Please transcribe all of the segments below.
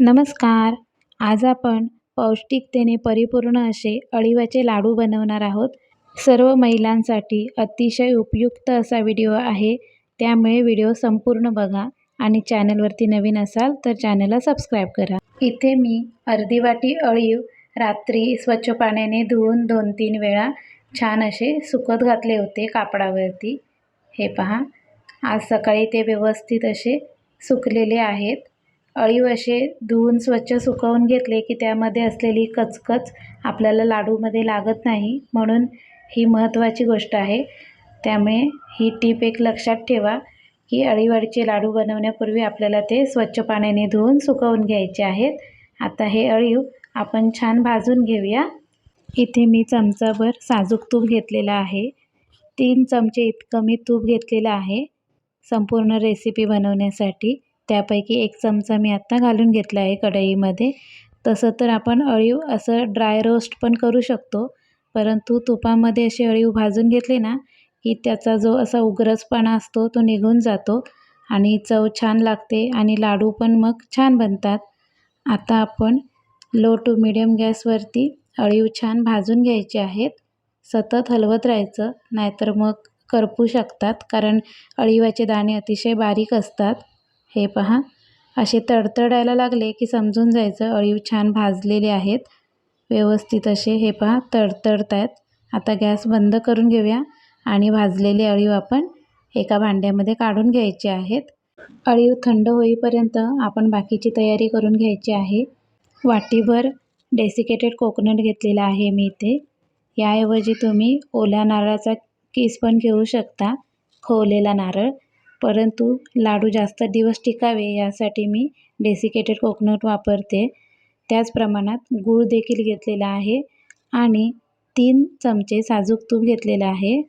नमस्कार. आज आपण पौष्टिकतेने परिपूर्ण असे अळीवाचे लाडू बनवणार आहोत. सर्व महिलांसाठी अतिशय उपयुक्त असा व्हिडिओ आहे. त्यामुळे व्हिडिओ संपूर्ण बघा आणि चॅनलवरती नवीन असाल तर चॅनलला सबस्क्राईब करा. इथे मी अर्धी वाटी अळीव रात्री स्वच्छ पाण्याने धुवून दोन तीन वेळा छान असे सुकत घातले होते कापडावरती. हे पहा. आज सकाळी ते व्यवस्थित असे सुकलेले आहेत. अळीव असे धुवून स्वच्छ सुकवून घेतले की त्यामध्ये असलेली कचकच आपल्याला लाडूमध्ये लागत नाही. म्हणून ही महत्त्वाची गोष्ट आहे. त्यामुळे ही टीप एक लक्षात ठेवा की अळीवाळीचे लाडू बनवण्यापूर्वी आपल्याला ते स्वच्छ पाण्याने धुवून सुकवून घ्यायचे आहेत. आता हे अळीव आपण छान भाजून घेऊया. इथे मी चमचाभर साजूक तूप घेतलेलं आहे. तीन चमचे इतकं मी तूप घेतलेलं आहे. संपूर्ण रेसिपी बनवण्यासाठी. त्यापैकी एक चमचा मी आत्ता घालून घेतला आहे कढईमध्ये. तसं तर आपण अळीव असं ड्राय रोस्ट पण करू शकतो परंतु तुपामध्ये असे अळीव भाजून घेतले ना की त्याचा जो असा उग्रसपणा असतो तो निघून जातो आणि चव छान लागते आणि लाडू पण मग छान बनतात. आता आपण लो टू मिडियम गॅसवरती अळीव छान भाजून घ्यायचे आहेत. सतत हलवत राहायचं नाहीतर मग करपू शकतात कारण अळीवाचे दाणे अतिशय बारीक असतात. हे पहा. असे तडतडायला लागले की समजून जायचं अळीव छान भाजलेले आहेत. व्यवस्थित असे हे पहा तडतडत आहेत आता गॅस बंद करून घेऊया आणि भाजलेले अळीव आपण एका भांड्यामध्ये काढून घ्यायचे आहेत. अळीव थंड होईपर्यंत आपण बाकीची तयारी करून घ्यायची आहे. वाटीभर डेसिकेटेड कोकोनट घेतलेला आहे मी इथे. याऐवजी तुम्ही ओल्या नारळाचा केस पण घेऊ शकता. खवलेला नारळ. परंतु लाडू जास्त दिवस टिकावे यासाठी मी डेसिकेटेड कोकोनट वापरते. त्याच प्रमाणात गूळ देखील घेतलेला आहे आणि तीन चमचे साजूक तूप घेतलेलं आहे.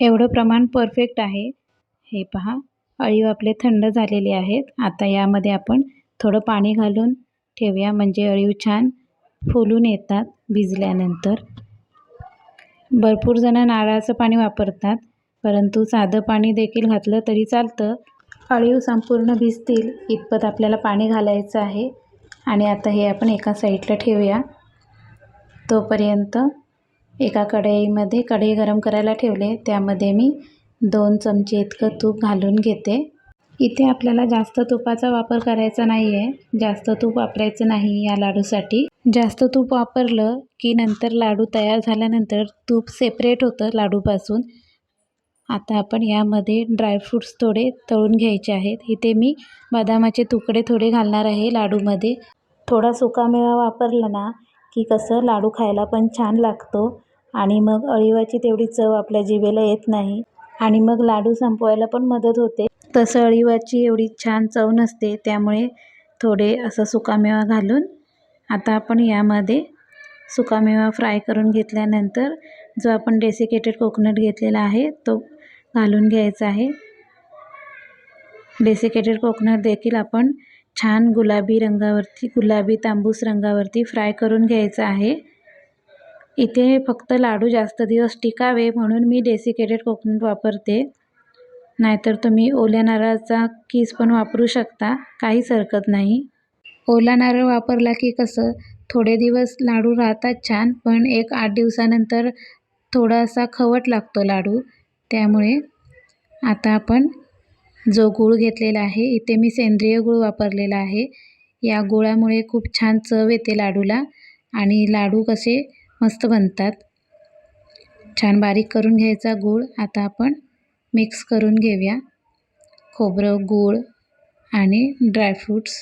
एवढं प्रमाण परफेक्ट आहे. हे पहा अळीव आपले थंड झालेले आहेत. आता यामध्ये आपण थोडं पाणी घालून ठेवूया म्हणजे अळीव छान फुलून येतात भिजल्यानंतर. भरपूर जणं नारळाचं पाणी वापरतात. परंतु साधं पाणी देखील घातलं तरी चालतं. अळीव संपूर्ण भिजतील इतपत आपल्याला पाणी घालायचं आहे. आणि आता हे आपण एका साईडला ठेवूया. तोपर्यंत एका कढईमध्ये कढई गरम करायला ठेवले. त्यामध्ये मी दोन चमचे इतकं तूप घालून घेते. इथे आपल्याला जास्त तुपाचा वापर करायचा नाही आहे जास्त तूप वापरायचं नाही या लाडूसाठी. जास्त तूप वापरलं की नंतर लाडू तयार झाल्यानंतर तूप सेपरेट होतं लाडूपासून. आता आपण यामध्ये ड्रायफ्रूट्स थोडे तळून घ्यायचे आहेत. इथे मी बदामाचे तुकडे थोडे घालणार आहे लाडूमध्ये. थोडा सुकामेवा वापरला ना की कसं लाडू खायला पण छान लागतो आणि मग अळीवाची तेवढी चव आपल्या जिभेला येत नाही आणि मग लाडू संपवायला पण मदत होते. तसं अळीवाची एवढी छान चव नसते त्यामुळे थोडे असं सुकामेवा घालून आता आपण यामध्ये सुकामेवा फ्राय करून घेतल्यानंतर जो आपण डेसिकेटेड कोकोनट घेतलेला आहे तो घालून घ्यायचं आहे. डेसिकेटेड कोकोनट देखील आपण छान गुलाबी रंगावरती गुलाबी तांबूस रंगावरती फ्राय करून घ्यायचं आहे. इथे फक्त लाडू जास्त दिवस टिकावे म्हणून मी डेसिकेटेड कोकोनट वापरते. नाहीतर तुम्ही ओल्या नारळाचा कीस पण वापरू शकता काहीच हरकत नाही. ओला नारळ वापरला की कसं थोडे दिवस लाडू राहतात छान पण एक आठ दिवसानंतर थोडासा खवट लागतो लाडू. त्यामुळे आता आपण जो गूळ घेतलेला आहे इथे मी सेंद्रिय गूळ वापरलेला आहे. या गुळामुळे खूप छान चव येते लाडूला आणि लाडू कसे मस्त बनतात. छान बारीक करून घ्यायचा गूळ. आता आपण मिक्स करून घेऊया खोबरं गूळ आणि ड्रायफ्रूट्स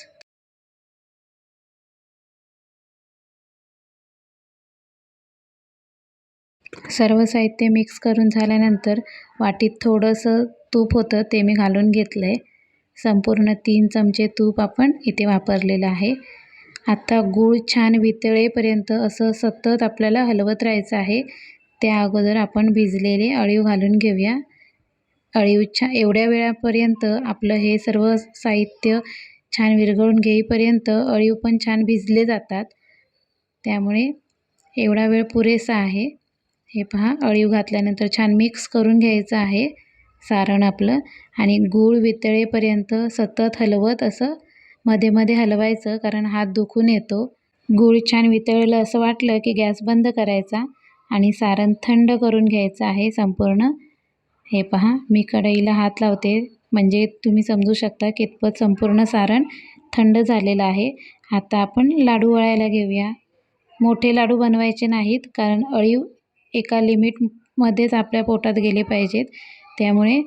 सर्व साहित्य मिक्स करून झाल्यानंतर वाटीत थोडंसं तूप होतं ते मी घालून घेतलं आहे संपूर्ण तीन चमचे तूप आपण इथे वापरलेलं आहे. आता गूळ छान वितळेपर्यंत असं सतत आपल्याला हलवत राहायचं आहे. त्या अगोदर आपण भिजलेले अळीव घालून घेऊया. अळीव छा एवढ्या वेळापर्यंत आपलं हे सर्व साहित्य छान विरघळून घेईपर्यंत अळीव पण छान भिजले जातात. त्यामुळे एवढा वेळ पुरेसा आहे. हे पहा अळीव घातल्यानंतर छान मिक्स करून घ्यायचं आहे सारण आपलं. आणि गूळ वितळेपर्यंत सतत हलवत असं मध्ये मध्ये हलवायचं कारण हात दुखून येतो. गूळ छान वितळलं असं वाटलं की गॅस बंद करायचा आणि सारण थंड करून घ्यायचं आहे संपूर्ण. हे पहा मी कढईला हात लावते. म्हणजे तुम्ही समजू शकता कितपत संपूर्ण सारण थंड झालेलं आहे. आता आपण लाडू वळायला घेऊया. मोठे लाडू बनवायचे नाहीत कारण अळीव एका लिमिटमध्येच आपल्या पोटात गेले पाहिजेत. त्यामुळे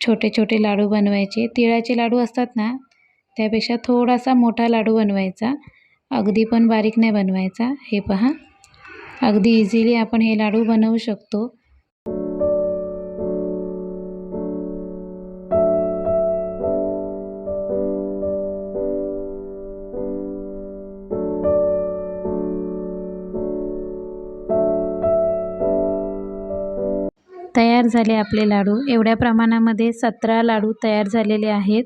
छोटे छोटे लाडू बनवायचे. तिळाचे लाडू असतात ना त्यापेक्षा थोडासा मोठा लाडू बनवायचा. अगदी पण बारीक नाही बनवायचा. हे पहा. अगदी इझिली आपण हे लाडू बनवू शकतो. तयार झाले आपले लाडू. एवढ्या प्रमाणामध्ये सतरा लाडू तयार झालेले आहेत.